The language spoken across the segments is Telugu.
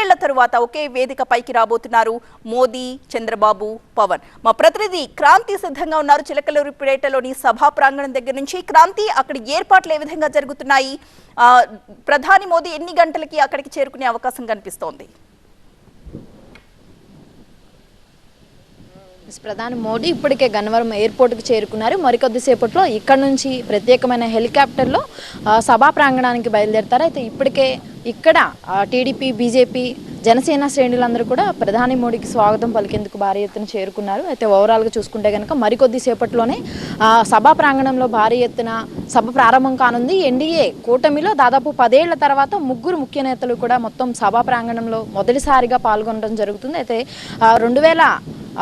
ఏళ్ళ తరువాత ఒకే వేదిక పైకి రాబోతున్నారు మోదీ చంద్రబాబు పవన్. మా ప్రతినిధి క్రాంతి సిద్ధంగా ఉన్నారు. చిలకలూరిపేటలోని సభా ప్రాంగణం దగ్గర నుంచి క్రాంతి అక్కడ ఏర్పాట్లు ఏ విధంగా జరుగుతున్నాయి? ప్రధాని మోదీ ఎన్ని గంటలకి అక్కడికి చేరుకునే అవకాశం కనిపిస్తోంది? ప్రధాని మోడీ ఇప్పటికే గన్నవరం ఎయిర్పోర్ట్కి చేరుకున్నారు. మరికొద్దిసేపట్లో ఇక్కడ నుంచి ప్రత్యేకమైన హెలికాప్టర్లో సభా ప్రాంగణానికి బయలుదేరతారు. అయితే ఇప్పటికే ఇక్కడ టీడీపీ బీజేపీ జనసేన శ్రేణులందరూ కూడా ప్రధాని మోడీకి స్వాగతం పలికేందుకు భారీ ఎత్తున చేరుకున్నారు. అయితే ఓవరాల్గా చూసుకుంటే కనుక మరికొద్ది సేపట్లోనే సభా ప్రాంగణంలో భారీ ఎత్తున సభ ప్రారంభం కానుంది. ఎన్డీఏ కూటమిలో దాదాపు పదేళ్ళ తర్వాత ముగ్గురు ముఖ్య నేతలు కూడా మొత్తం సభా ప్రాంగణంలో మొదటిసారిగా పాల్గొనడం జరుగుతుంది. అయితే రెండు వేల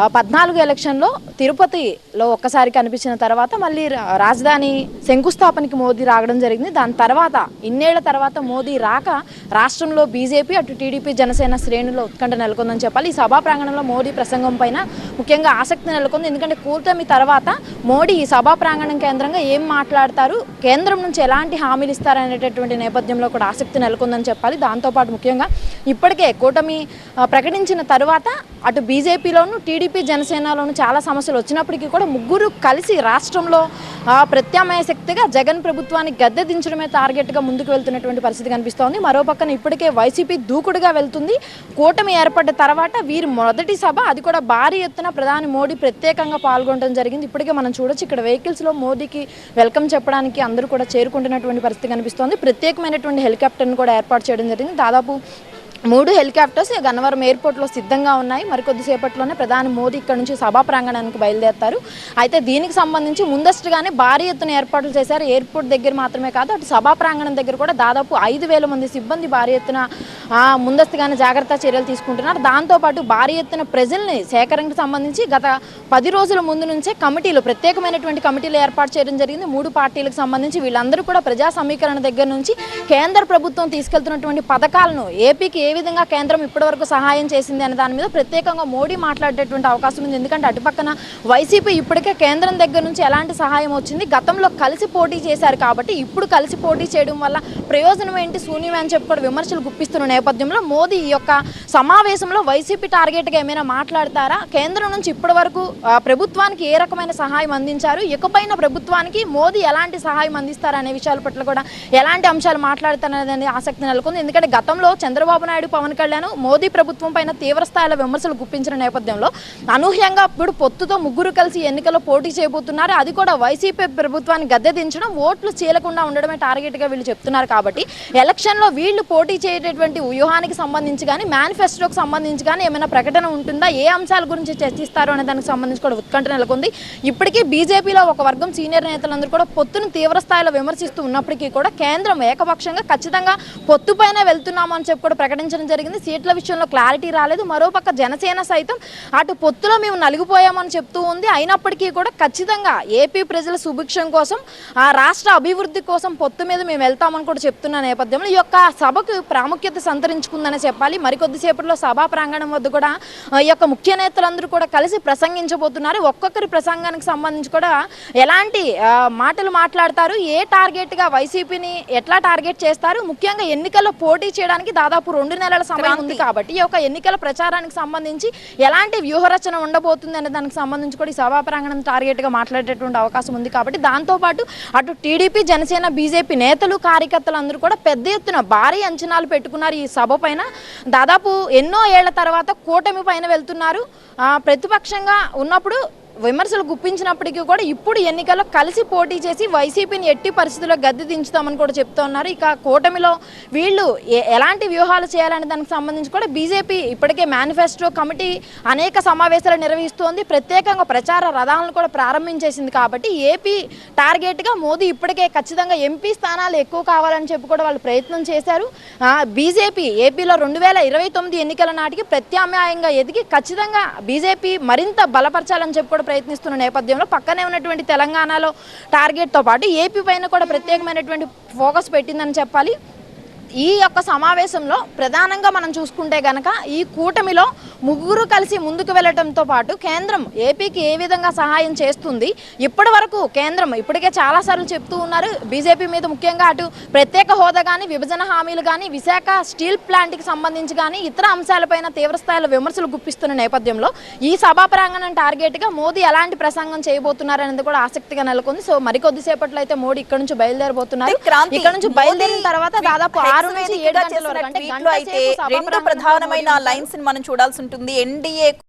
పద్నాలుగు ఎలక్షన్లో తిరుపతిలో ఒక్కసారి కనిపించిన తర్వాత మళ్ళీ రా- రాజధాని శంకుస్థాపనకి మోదీ రావడం జరిగింది. దాని తర్వాత ఇన్నేళ్ళ తర్వాత మోదీ రాక రాష్ట్రంలో బీజేపీ అటు టీడీపీ జనసేన శ్రేణుల్లో ఉత్కంఠ నెలకొందని చెప్పాలి. ఈ సభా ప్రాంగణంలో మోడీ ప్రసంగం పైన ముఖ్యంగా ఆసక్తి నెలకొంది. ఎందుకంటే కూటమి తర్వాత మోడీ ఈ సభా ప్రాంగణం కేంద్రంగా ఏం మాట్లాడతారు? కేంద్రం నుంచి ఎలాంటి హామీలు ఇస్తారనేటటువంటి నేపథ్యంలో కూడా ఆసక్తి నెలకొందని చెప్పాలి. దాంతోపాటు ముఖ్యంగా ఇప్పటికే కూటమి ప్రకటించిన తర్వాత అటు బీజేపీలోను టీడీపీ జనసేనలోను చాలా సమస్యలు వచ్చినప్పటికీ కూడా ముగ్గురు కలిసి రాష్ట్రంలో ఆ, ప్రత్యామ్నాయ శక్తిగా జగన్ ప్రభుత్వాన్ని గద్దె దించడమే టార్గెట్గా ముందుకు వెళ్తున్నటువంటి పరిస్థితి కనిపిస్తోంది. మరో పక్కన ఇప్పటికే వైసీపీ దూకుడుగా వెళ్తుంది. కూటమి ఏర్పడ్డ తర్వాత వీరి మొదటి సభ అది కూడా భారీ ఎత్తున ప్రధాని మోడీ ప్రత్యేకంగా పాల్గొనడం జరిగింది. ఇప్పటికే మనం చూడొచ్చు ఇక్కడ వెహికల్స్లో మోడీకి వెల్కమ్ చెప్పడానికి అందరూ కూడా చేరుకుంటున్నటువంటి పరిస్థితి కనిపిస్తోంది. ప్రత్యేకమైనటువంటి హెలికాప్టర్ను కూడా ఏర్పాటు చేయడం జరిగింది. దాదాపు మూడు హెలికాప్టర్స్ గన్నవరం ఎయిర్పోర్ట్లో సిద్ధంగా ఉన్నాయి. మరికొద్దిసేపట్లోనే ప్రధాని మోదీ ఇక్కడ నుంచి సభా ప్రాంగణానికి బయలుదేరతారు. అయితే దీనికి సంబంధించి ముందస్తుగానే భారీ ఎత్తున ఏర్పాట్లు చేశారు. ఎయిర్పోర్ట్ దగ్గర మాత్రమే కాదు అటు సభా ప్రాంగణం దగ్గర కూడా దాదాపు ఐదు వేల మంది సిబ్బంది భారీ ఎత్తున ముందస్తుగానే జాగ్రత్త చర్యలు తీసుకుంటున్నారు. దాంతోపాటు భారీ ఎత్తున ప్రజల్ని సేకరణకు సంబంధించి గత పది రోజుల ముందు నుంచే కమిటీలు ప్రత్యేకమైనటువంటి కమిటీలు ఏర్పాటు చేయడం జరిగింది. మూడు పార్టీలకు సంబంధించి వీళ్ళందరూ కూడా ప్రజా సమీకరణ దగ్గర నుంచి కేంద్ర ప్రభుత్వం తీసుకెళ్తున్నటువంటి పథకాలను ఏపీకి ఏ విధంగా కేంద్రం ఇప్పటివరకు సహాయం చేసింది అనే దాని మీద ప్రత్యేకంగా మోడీ మాట్లాడేటువంటి అవకాశం ఉంది. ఎందుకంటే అటుపక్కన వైసీపీ ఇప్పటికే కేంద్రం దగ్గర నుంచి ఎలాంటి సహాయం వచ్చింది? గతంలో కలిసి పోటీ చేశారు కాబట్టి ఇప్పుడు కలిసి పోటీ చేయడం వల్ల ప్రయోజనం ఏంటి? శూన్యం అని చెప్పి కూడా విమర్శలు గుప్పిస్తున్న నేపథ్యంలో మోదీ ఈ యొక్క సమావేశంలో వైసీపీ టార్గెట్గా ఏమైనా మాట్లాడతారా? కేంద్రం నుంచి ఇప్పటి వరకు ప్రభుత్వానికి ఏ రకమైన సహాయం అందించారు? ఇకపైన ప్రభుత్వానికి మోదీ ఎలాంటి సహాయం అందిస్తారు అనే విషయాల పట్ల కూడా ఎలాంటి అంశాలు మాట్లాడతారనేది ఆసక్తి నెలకొంది. ఎందుకంటే గతంలో చంద్రబాబు నాయుడు పవన్ కళ్యాణ్ మోదీ ప్రభుత్వం పైన తీవ్రస్థాయిలో విమర్శలు గుప్పించిన నేపథ్యంలో అనూహ్యంగా ఇప్పుడు పొత్తుతో ముగ్గురు కలిసి ఎన్నికల్లో పోటీ చేయబోతున్నారు. అది కూడా వైసీపీ ప్రభుత్వాన్ని గద్దె దించడం ఓట్లు చీలకుండా ఉండడమే టార్గెట్గా వీళ్ళు చెప్తున్నారు కాబట్టి ఎలక్షన్లో వీళ్ళు పోటీ చేయటటువంటి వ్యూహానికి సంబంధించి కానీ మేనిఫెస్టోకి సంబంధించి కానీ ఏమైనా ప్రకటన ఉంటుందా? ఏ అంశాల గురించి చర్చిస్తారు అనే దానికి సంబంధించి కూడా ఉత్కంఠ నెలకొంది. ఇప్పటికీ బీజేపీలో ఒక వర్గం సీనియర్ నేతలందరూ కూడా పొత్తును తీవ్ర స్థాయిలో విమర్శిస్తూ ఉన్నప్పటికీ కూడా కేంద్రం ఏకపక్షంగా ఖచ్చితంగా పొత్తుపైన వెళ్తున్నామని చెప్పి కూడా ప్రకటించడం జరిగింది. సీట్ల విషయంలో క్లారిటీ రాలేదు. మరోపక్క జనసేన సైతం అటు పొత్తులో మేము నలిగిపోయామని చెప్తూ ఉంది. అయినప్పటికీ కూడా ఖచ్చితంగా ఏపీ ప్రజల సుభిక్షం కోసం ఆ రాష్ట్ర అభివృద్ధి కోసం పొత్తు మీద మేము వెళ్తామని కూడా చెప్తున్న నేపథ్యంలో ఈ యొక్క సభకు ప్రాముఖ్యత సంతరించుకుందనే చెప్పాలి. మరికొద్దిసేపట్లో సభా ప్రాంగణం వద్ద కూడా ఈ యొక్క ముఖ్య నేతలందరూ కూడా కలిసి ప్రసంగించబోతున్నారు. ఒక్కొక్కరి ప్రసంగానికి సంబంధించి కూడా ఎలాంటి మాటలు మాట్లాడతారు? ఏ టార్గెట్గా వైసీపీని ఎట్లా టార్గెట్ చేస్తారు? ముఖ్యంగా ఎన్నికల్లో పోటీ చేయడానికి దాదాపు రెండు నెలల సమయం ఉంది కాబట్టి ఈ యొక్క ఎన్నికల ప్రచారానికి సంబంధించి ఎలాంటి వ్యూహరచన ఉండబోతుంది అనే దానికి సంబంధించి కూడా ఈ సభా ప్రాంగణం టార్గెట్గా మాట్లాడేటువంటి అవకాశం ఉంది కాబట్టి దాంతోపాటు అటు టీడీపీ జనసేన బీజేపీ నేతలు కార్యకర్తలు అందరూ కూడా పెద్ద ఎత్తున భారీ అంచనాలు పెట్టుకున్నారు ఈ సభ పైన. దాదాపు ఎన్నో ఏళ్ళ తర్వాత కూటమి పైన వెళ్తున్నారు. ప్రతిపక్షంగా ఉన్నప్పుడు విమర్శలు గుప్పించినప్పటికీ కూడా ఇప్పుడు ఎన్నికల్లో కలిసి పోటీ చేసి వైసీపీని ఎట్టి పరిస్థితుల్లో గద్దె దించుతామని కూడా చెప్తా ఉన్నారు. ఇక కూటమిలో వీళ్ళు ఎలాంటి వ్యూహాలు చేయాలనే దానికి సంబంధించి కూడా బీజేపీ ఇప్పటికే మేనిఫెస్టో కమిటీ అనేక సమావేశాలు నిర్వహిస్తోంది. ప్రత్యేకంగా ప్రచార రథాలను కూడా ప్రారంభించేసింది కాబట్టి ఏపీ టార్గెట్గా మోదీ ఇప్పటికే ఖచ్చితంగా ఎంపీ స్థానాలు ఎక్కువ కావాలని చెప్పి కూడా వాళ్ళు ప్రయత్నం చేశారు. బీజేపీ ఏపీలో రెండు వేల ఇరవై తొమ్మిది ఎన్నికల నాటికి ప్రత్యామ్నాయంగా ఎదిగి ఖచ్చితంగా బీజేపీ మరింత బలపరచాలని చెప్పి కూడా ప్రయత్నిస్తున్న నేపథ్యంలో పక్కనే ఉన్నటువంటి తెలంగాణలో టార్గెట్తో పాటు ఏపీ పైన కూడా ప్రత్యేకమైనటువంటి ఫోకస్ పెట్టిందని చెప్పాలి. ఈ యొక్క సమావేశంలో ప్రధానంగా మనం చూసుకుంటే గనక ఈ కూటమిలో ముగ్గురు కలిసి ముందుకు వెళ్ళటంతో పాటు కేంద్రం ఏపీకి ఏ విధంగా సహాయం చేస్తుంది? ఇప్పటి వరకు కేంద్రం ఇప్పటికే చాలాసార్లు చెప్తూ ఉన్నారు. బీజేపీ మీద ముఖ్యంగా అటు ప్రత్యేక హోదా కానీ విభజన హామీలు కానీ విశాఖ స్టీల్ ప్లాంట్కి సంబంధించి కానీ ఇతర అంశాలపైన తీవ్రస్థాయిలో విమర్శలు గుప్పిస్తున్న నేపథ్యంలో ఈ సభా ప్రాంగణం టార్గెట్గా మోదీ ఎలాంటి ప్రసంగం చేయబోతున్నారనేది కూడా ఆసక్తిగా నెలకొంది. సో మరికొద్దిసేపట్లో అయితే మోడీ ఇక్కడ నుంచి బయలుదేరబోతున్నారు. ఇక్కడ నుంచి బయలుదేరిన తర్వాత దాదాపు ఆరు నుంచి ఏడు చేసిన అయితే రెండు ప్రధానమైన. లైన్స్ని మనం చూడాల్సి ఉంటుంది ఎన్డీఏ